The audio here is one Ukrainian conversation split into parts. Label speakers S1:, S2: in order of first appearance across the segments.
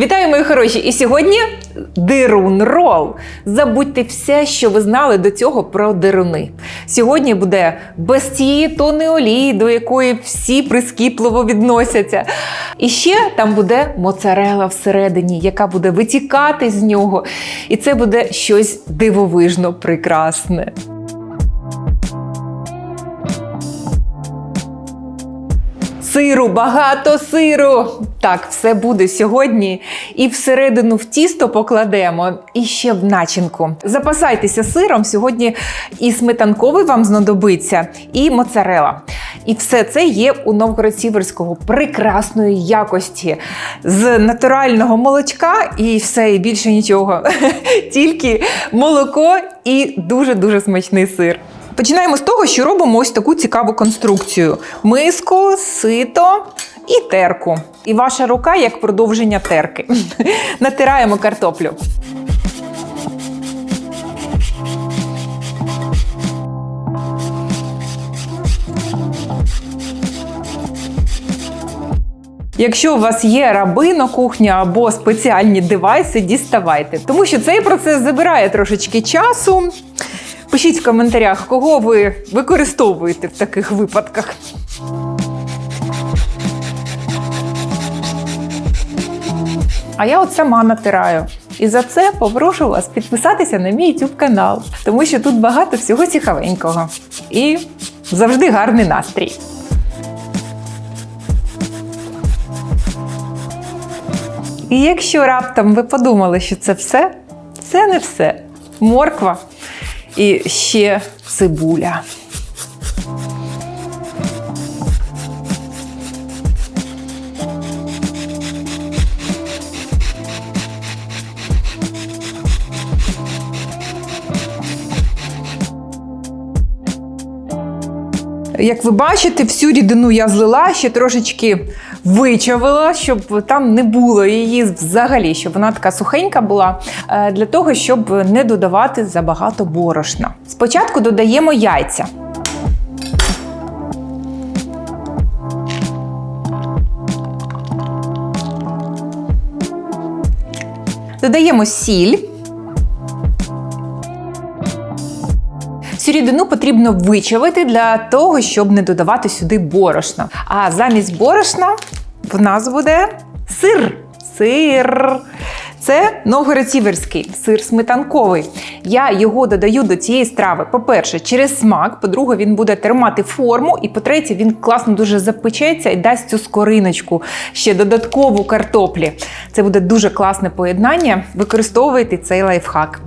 S1: Вітаю, мої хороші! І сьогодні дирун рол. Забудьте все, що ви знали до цього про дируни. Сьогодні буде без тієї тони олії, до якої всі прискіпливо відносяться. І ще там буде моцарела всередині, яка буде витікати з нього. І це буде щось дивовижно прекрасне. Сиру, багато сиру. Так, все буде сьогодні. І всередину в тісто покладемо, і ще в начинку. Запасайтеся сиром. Сьогодні і сметанковий вам знадобиться, і моцарела. І все це є у Новгород-Сіверського прекрасної якості з натурального молочка і все, і більше нічого. Тільки молоко і дуже-дуже смачний сир. Починаємо з того, що робимо ось таку цікаву конструкцію: миску, сито і терку. І ваша рука як продовження терки. Натираємо картоплю. Якщо у вас є рабино кухня або спеціальні девайси, діставайте, тому що цей процес забирає трошечки часу. Пишіть в коментарях, кого ви використовуєте в таких випадках. А я от сама натираю. І за це попрошу вас підписатися на мій YouTube канал, тому що тут багато всього цікавенького. І завжди гарний настрій. І якщо раптом ви подумали, що це все, це не все. Морква і ще цибуля. Як ви бачите, всю рідину я злила, ще трошечки вичавила, щоб там не було її взагалі, щоб вона така сухенька була, е, для того, щоб не додавати забагато борошна. Спочатку додаємо яйця. Додаємо сіль. Цю рідину потрібно вичавити для того, щоб не додавати сюди борошна. А замість борошна в нас буде сир. Сир. Це новгород-сіверський сир сметанковий. Я його додаю до цієї страви. По-перше, через смак, по-друге, він буде тримати форму, і по-третє, він класно дуже запечеться і дасть цю скориночку, ще додаткову картоплі. Це буде дуже класне поєднання. Використовуйте цей лайфхак.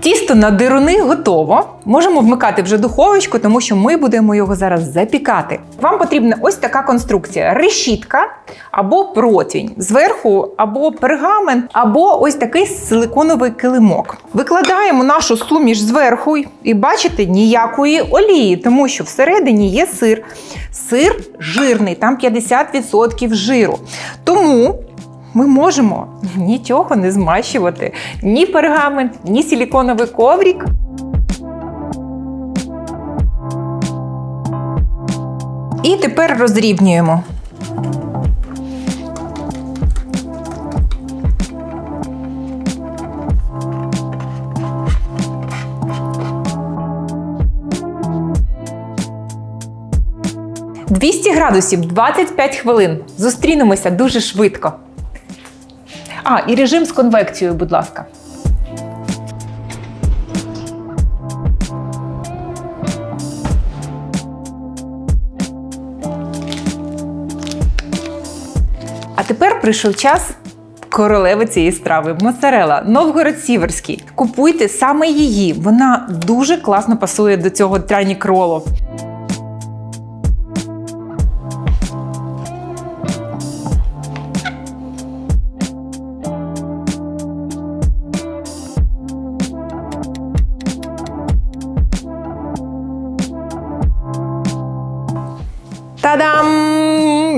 S1: Тісто на дируни готово. Можемо вмикати вже духовочку, тому що ми будемо його зараз запікати. Вам потрібна ось така конструкція: решітка або противень. Зверху або пергамент, або ось такий силиконовий килимок. Викладаємо нашу суміш зверху і бачите ніякої олії, тому що всередині є сир. Сир жирний, там 50% жиру. Тому ми можемо нічого не змащувати, ні пергамент, ні силіконовий коврик. І тепер розрівнюємо. «200 градусів 25 хвилин. Зустрінемося дуже швидко. А, і режим з конвекцією, будь ласка. А тепер прийшов час королеви цієї страви моцарела Новгород-Сіверський. Купуйте саме її. Вона дуже класно пасує до цього тряні кролу.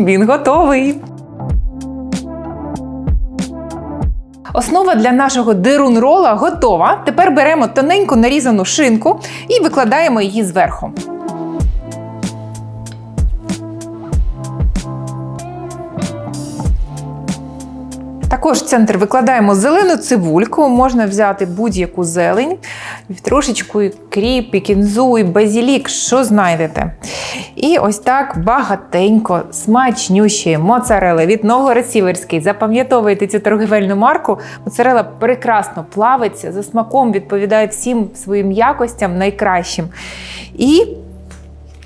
S1: Він готовий. Основа для нашого дирун-рола готова. Тепер беремо тоненько нарізану шинку і викладаємо її зверху. Також в центр викладаємо зелену цибульку, можна взяти будь-яку зелень, трошечку кріп, і кінзу, і базілік, що знайдете. І ось так багатенько, смачнющої моцарели від Новгород-Сіверський. Запам'ятовуйте цю торгівельну марку. Моцарела прекрасно плавиться, за смаком відповідає всім своїм якостям найкращим. І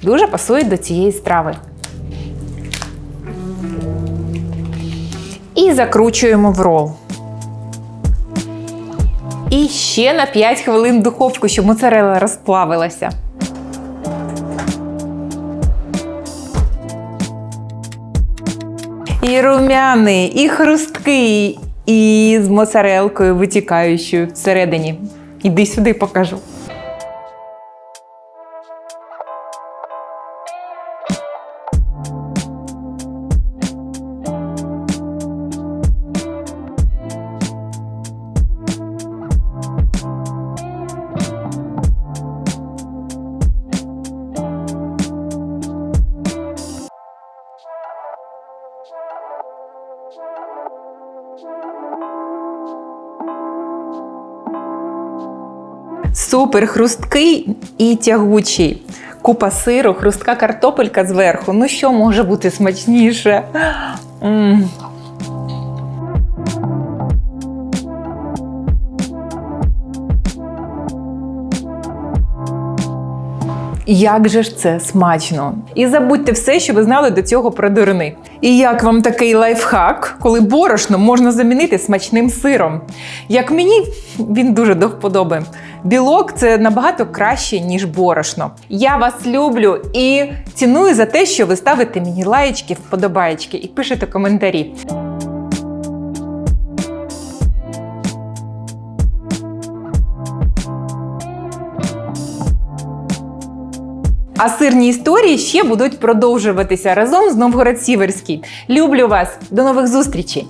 S1: дуже пасує до цієї страви. І закручуємо в рол. І ще на 5 хвилин в духовку, щоб моцарела розплавилася. І румяний, і хрусткий, і з моцарелкою витікаючою всередині. Іди сюди покажу. Супер хрусткий і тягучий. Купа сиру, хрустка картопелька зверху. Ну що може бути смачніше? М. Як же ж це смачно! І забудьте все, що ви знали до цього про дирини. І як вам такий лайфхак, коли борошно можна замінити смачним сиром? Як мені він дуже до вподоби. Білок це набагато краще, ніж борошно. Я вас люблю і ціную за те, що ви ставите мені лаєчки, вподобаєчки і пишете коментарі. А сирні історії ще будуть продовжуватися разом з Новгород Сіверський. Люблю вас! До нових зустрічей!